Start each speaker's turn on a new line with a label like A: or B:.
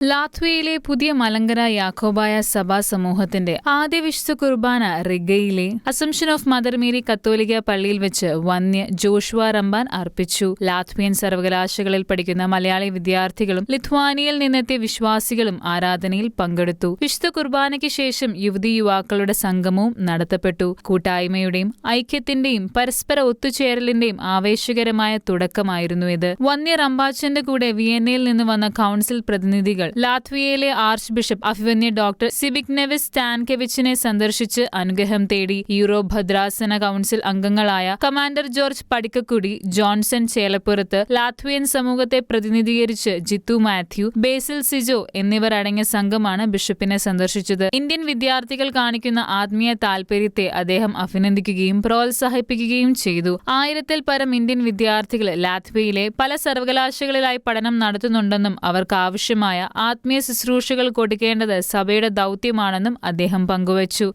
A: ലാത്വിയയിലെ പുതിയ മലങ്കര യാക്കോബായ സഭാ സമൂഹത്തിന്റെ ആദ്യ വിശുദ്ധ കുർബാന റിഗയിലെ അസംഷൻ ഓഫ് മദർ മേരി കത്തോലിക്ക പള്ളിയിൽ വെച്ച് വന്യ ജോഷുവ റമ്പാൻ അർപ്പിച്ചു. ലാത്വിയൻ സർവകലാശാലകളിൽ പഠിക്കുന്ന മലയാളി വിദ്യാർത്ഥികളും ലിത്വാനിയയിൽ നിന്നെത്തിയ വിശ്വാസികളും ആരാധനയിൽ പങ്കെടുത്തു. വിശുദ്ധ കുർബാനയ്ക്ക് ശേഷം യുവതി യുവാക്കളുടെ സംഗമവും നടത്തപ്പെട്ടു. കൂട്ടായ്മയുടെയും ഐക്യത്തിന്റെയും പരസ്പര ഒത്തുചേരലിന്റെയും ആവേശകരമായ തുടക്കമായിരുന്നു ഇത്. വന്യ റമ്പാച്ചന്റെ കൂടെ വിയന്നയിൽ നിന്ന് വന്ന കൗൺസിൽ പ്രതിനിധികൾ ലാത്വിയയിലെ ആർച്ച് ബിഷപ്പ് അഭിവന്യ ഡോക്ടർ സിബിക് നെവിസ് സ്റ്റാൻകെവിച്ചിനെ സന്ദർശിച്ച് അനുഗ്രഹം തേടി യൂറോപ്പ് ഭദ്രാസന കൗൺസിൽ അംഗങ്ങളായ commander George Padikkakudy Johnson Chelappurath Latvian സമൂഹത്തെ പ്രതിനിധീകരിച്ച് ജിത്തു മാത്യു ബേസിൽ സിജോ എന്നിവർ അടങ്ങിയ സംഘമാണ് ബിഷപ്പിനെ സന്ദർശിച്ചത്. ഇന്ത്യൻ വിദ്യാർത്ഥികൾ കാണിക്കുന്ന ആത്മീയ താൽപര്യത്തെ അദ്ദേഹം അഭിനന്ദിക്കുകയും പ്രോത്സാഹിപ്പിക്കുകയും ചെയ്തു. ആയിരത്തിൽ പരം ഇന്ത്യൻ വിദ്യാർത്ഥികൾ ലാത്വിയയിലെ പല സർവകലാശാലകളിലായി പഠനം നടത്തുന്നുണ്ടെന്നും അവർക്ക് ആവശ്യമായ ആത്മീയ ശുശ്രൂഷകൾ കൊടുക്കേണ്ടത് സഭയുടെ ദൗത്യമാണെന്നും അദ്ദേഹം പങ്കുവച്ചു.